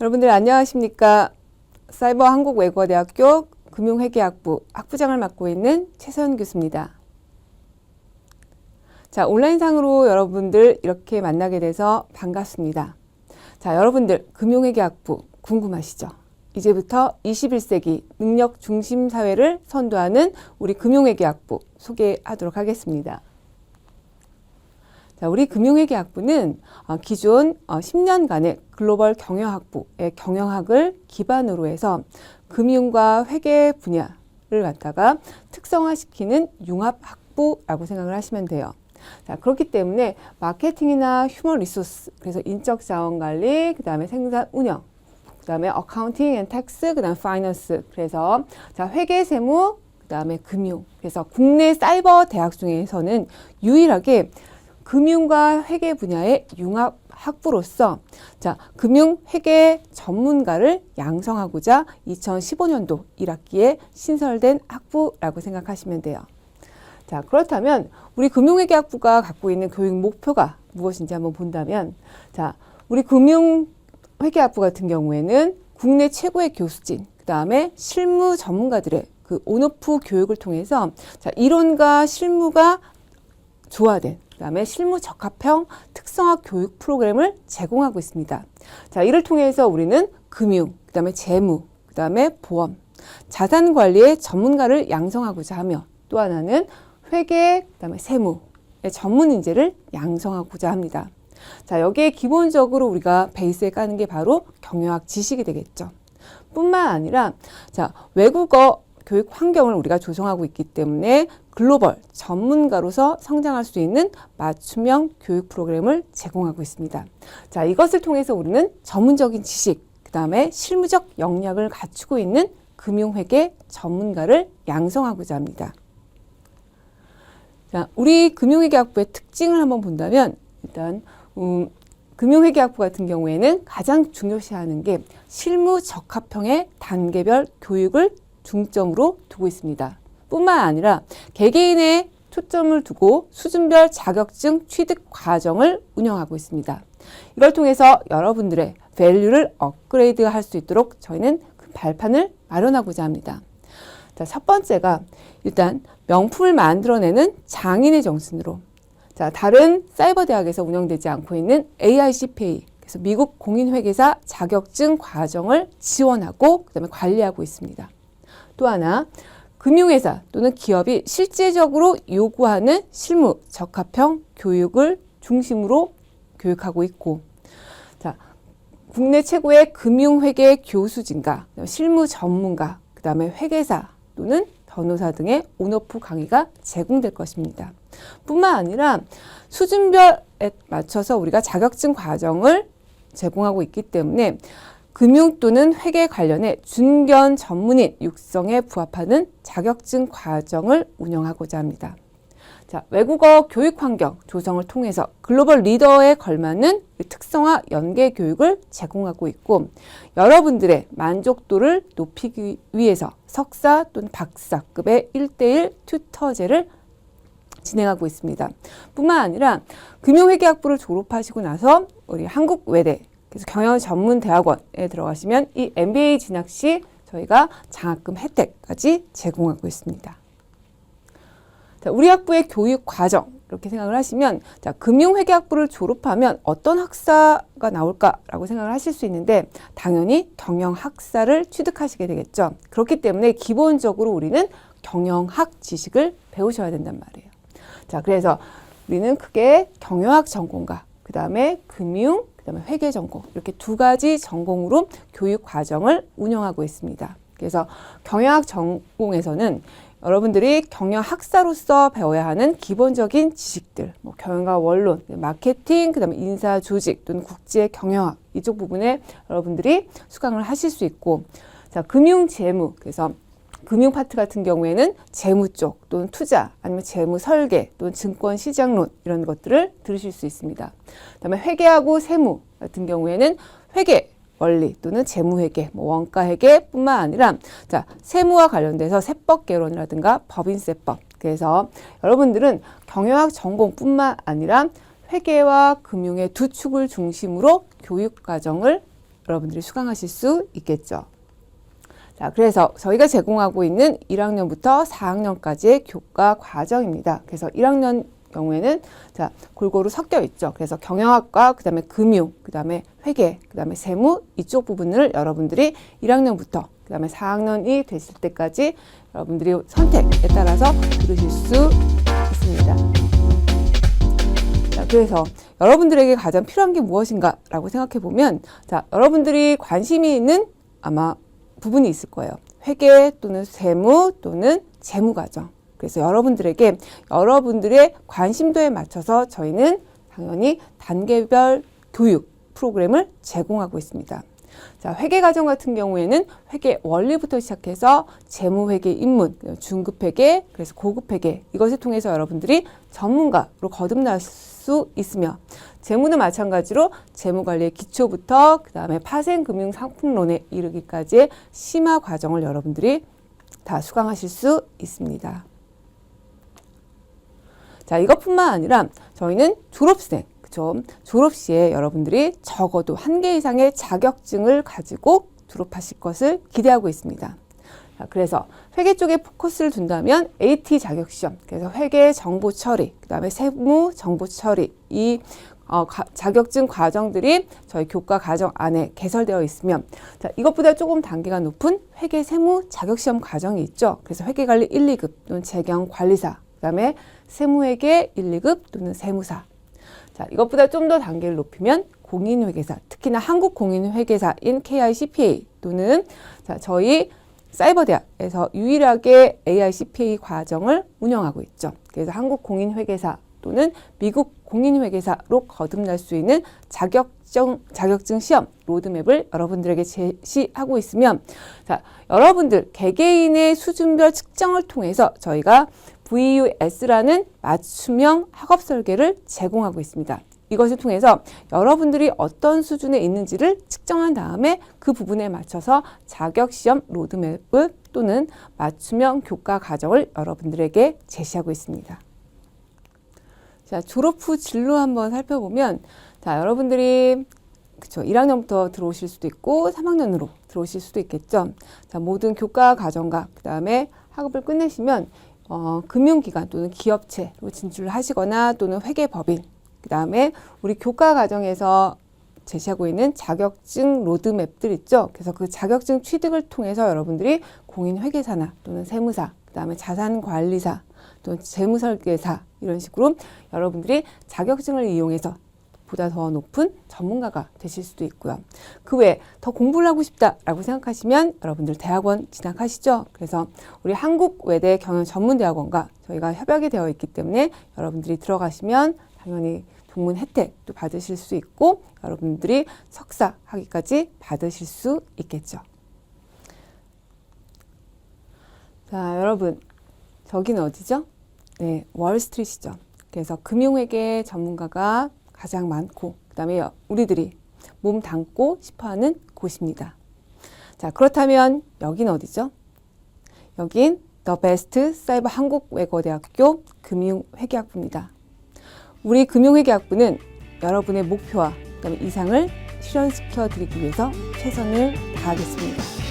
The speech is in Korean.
여러분들 안녕하십니까? 사이버 한국 외국어대학교 금융회계학부 학부장을 맡고 있는 최선 교수입니다. 자, 온라인상으로 여러분들 이렇게 만나게 돼서 반갑습니다. 자, 여러분들 금융회계학부 궁금하시죠? 이제부터 21세기 능력 중심 사회를 선도하는 우리 금융회계학부 소개하도록 하겠습니다. 자, 우리 금융회계학부는 어, 기존 어, 10년간의 글로벌 경영학부의 경영학을 기반으로 해서 금융과 회계 분야를 갖다가 특성화시키는 융합학부라고 생각을 하시면 돼요. 자, 그렇기 때문에 마케팅이나 휴먼 리소스, 그래서 인적 자원 관리, 그 다음에 생산 운영, 그 다음에 어카운팅 앤 텍스, 그 다음에 파이낸스. 그래서 자, 회계 세무, 그 다음에 금융. 그래서 국내 사이버 대학 중에서는 유일하게 금융과 회계 분야의 융합 학부로서 자, 금융 회계 전문가를 양성하고자 2015년도 1학기에 신설된 학부라고 생각하시면 돼요. 자, 그렇다면 우리 금융회계 학부가 갖고 있는 교육 목표가 무엇인지 한번 본다면 자, 우리 금융회계 학부 같은 경우에는 국내 최고의 교수진, 그다음에 실무 전문가들의 그 온오프 교육을 통해서 자, 이론과 실무가 조화된 그다음에 실무 적합형 특성화 교육 프로그램을 제공하고 있습니다. 자, 이를 통해서 우리는 금융, 그다음에 재무, 그다음에 보험, 자산 관리의 전문가를 양성하고자 하며 또 하나는 회계, 그다음에 세무의 전문 인재를 양성하고자 합니다. 자, 여기에 기본적으로 우리가 베이스에 까는 게 바로 경영학 지식이 되겠죠. 뿐만 아니라 자, 외국어 교육 환경을 우리가 조성하고 있기 때문에 글로벌 전문가로서 성장할 수 있는 맞춤형 교육 프로그램을 제공하고 있습니다. 자, 이것을 통해서 우리는 전문적인 지식, 그 다음에 실무적 역량을 갖추고 있는 금융회계 전문가를 양성하고자 합니다. 자, 우리 금융회계학부의 특징을 한번 본다면 일단 음, 금융회계학부 같은 경우에는 가장 중요시하는 게 실무 적합형의 단계별 교육을 중점으로 두고 있습니다. 뿐만 아니라 개개인의 초점을 두고 수준별 자격증 취득 과정을 운영하고 있습니다. 이걸 통해서 여러분들의 밸류를 업그레이드 할 수 있도록 저희는 그 발판을 마련하고자 합니다. 자, 첫 번째가 일단 명품을 만들어내는 장인의 정신으로 자, 다른 사이버 대학에서 운영되지 않고 있는 AICPA 그래서 미국 공인회계사 자격증 과정을 지원하고 그다음에 관리하고 있습니다. 또 하나 금융회사 또는 기업이 실제적으로 요구하는 실무 적합형 교육을 중심으로 교육하고 있고 자 국내 최고의 금융회계 교수진과 실무 전문가 그 다음에 회계사 또는 변호사 등의 온오프 강의가 제공될 것입니다. 뿐만 아니라 수준별에 맞춰서 우리가 자격증 과정을 제공하고 있기 때문에 금융 또는 회계 관련해 준견 전문인 육성에 부합하는 자격증 과정을 운영하고자 합니다. 자, 외국어 교육 환경 조성을 통해서 글로벌 리더에 걸맞는 특성화 연계 교육을 제공하고 있고 여러분들의 만족도를 높이기 위해서 석사 또는 박사급의 1대1 튜터제를 진행하고 있습니다. 뿐만 아니라 금융회계학부를 졸업하시고 나서 우리 한국외대 그래서 경영 전문 대학원에 들어가시면 이 MBA 진학 시 저희가 장학금 혜택까지 제공하고 있습니다. 자, 우리 학부의 교육 과정 이렇게 생각을 하시면 자, 금융회계학부를 졸업하면 어떤 학사가 나올까라고 생각을 하실 수 있는데 당연히 경영학사를 취득하시게 되겠죠. 그렇기 때문에 기본적으로 우리는 경영학 지식을 배우셔야 된단 말이에요. 자, 그래서 우리는 크게 경영학 전공과 그 다음에 금융, 그 다음에 회계 전공 이렇게 두 가지 전공으로 교육 과정을 운영하고 있습니다. 그래서 경영학 전공에서는 여러분들이 경영학사로서 배워야 하는 기본적인 지식들, 뭐 경영과 원론, 마케팅, 그다음에 인사 조직 또는 국제 경영학 이쪽 부분에 여러분들이 수강을 하실 수 있고, 자 금융 재무 그래서 금융 파트 같은 경우에는 재무 쪽 또는 투자 아니면 재무 설계 또는 증권 시장론 이런 것들을 들으실 수 있습니다. 그다음에 회계하고 세무 같은 경우에는 회계 원리 또는 재무회계, 뭐 원가회계뿐만 아니라 자 세무와 관련돼서 세법 개론이라든가 법인세법. 그래서 여러분들은 경영학 전공뿐만 아니라 회계와 금융의 두 축을 중심으로 교육 과정을 여러분들이 수강하실 수 있겠죠. 자, 그래서 저희가 제공하고 있는 1학년부터 4학년까지의 교과 과정입니다. 그래서 1학년 경우에는 자, 골고루 섞여 있죠. 그래서 경영학과, 그 다음에 금융, 그 다음에 회계, 그 다음에 세무 이쪽 부분을 여러분들이 1학년부터 그 다음에 4학년이 되실 때까지 여러분들이 선택에 따라서 들으실 수 있습니다. 자, 그래서 여러분들에게 가장 필요한 게 무엇인가라고 생각해 보면, 자, 여러분들이 관심이 있는 아마 부분이 있을 거예요. 회계 또는 세무 또는 재무 과정. 그래서 여러분들에게 여러분들의 관심도에 맞춰서 저희는 당연히 단계별 교육 프로그램을 제공하고 있습니다. 자, 회계 과정 같은 경우에는 회계 원리부터 시작해서 재무 회계 입문, 중급 회계, 그래서 고급 회계 이것을 통해서 여러분들이 전문가로 거듭날 수 있으며 재무는 마찬가지로 재무 관리의 기초부터 그 다음에 파생 금융 상품론에 이르기까지의 심화 과정을 여러분들이 다 수강하실 수 있습니다. 자, 이것뿐만 아니라 저희는 졸업생 그죠? 졸업 시에 여러분들이 적어도 한 개 이상의 자격증을 가지고 졸업하실 것을 기대하고 있습니다. 자, 그래서 회계 쪽에 포커스를 둔다면 AT 자격 시험, 그래서 회계 정보 처리, 그다음에 세무 정보 처리 이 어, 가, 자격증 과정들이 저희 교과 과정 안에 개설되어 있으면 자, 이것보다 조금 단계가 높은 회계 세무 자격 시험 과정이 있죠. 그래서 회계 관리 1, 2급 또는 재경 관리사, 그다음에 세무회계 1, 2급 또는 세무사. 자, 이것보다 좀 더 단계를 높이면 공인회계사, 특히나 한국공인회계사인 KICPA 또는 자, 저희 사이버대학에서 유일하게 AICPA 과정을 운영하고 있죠. 그래서 한국 공인회계사 또는 미국 공인회계사로 거듭날 수 있는 자격증, 자격증 시험 로드맵을 여러분들에게 제시하고 있으면 자, 여러분들 개개인의 수준별 측정을 통해서 저희가 VUS라는 맞춤형 학업 설계를 제공하고 있습니다. 이것을 통해서 여러분들이 어떤 수준에 있는지를 측정한 다음에 그 부분에 맞춰서 자격 시험 로드맵을 또는 맞춤형 교과 과정을 여러분들에게 제시하고 있습니다. 자, 졸업 후 진로 한번 살펴보면 자, 여러분들이 그쵸 1학년부터 들어오실 수도 있고 3학년으로 들어오실 수도 있겠죠. 자, 모든 교과 과정과 그다음에 학업을 끝내시면 어, 금융기관 또는 기업체로 진출을 하시거나 또는 회계법인 그 다음에 우리 교과 과정에서 제시하고 있는 자격증 로드맵들 있죠. 그래서 그 자격증 취득을 통해서 여러분들이 공인회계사나 또는 세무사, 그 다음에 자산관리사, 또는 재무설계사 이런 식으로 여러분들이 자격증을 이용해서 보다 더 높은 전문가가 되실 수도 있고요. 그 외에 더 공부를 하고 싶다라고 생각하시면 여러분들 대학원 진학하시죠. 그래서 우리 한국외대 경영전문대학원과 저희가 협약이 되어 있기 때문에 여러분들이 들어가시면 당연히 동문 혜택도 받으실 수 있고 여러분들이 석사 학위까지 받으실 수 있겠죠. 자, 여러분 저기는 어디죠? 네, 월스트리트죠. 그래서 금융회계 전문가가 가장 많고 그다음에 우리들이 몸 담고 싶어 하는 곳입니다. 자, 그렇다면 여긴 어디죠? 여긴 더 베스트 사이버 한국외고대학교 금융회계학부입니다. 우리 금융회계학부는 여러분의 목표와 그다음에 이상을 실현시켜 드리기 위해서 최선을 다하겠습니다.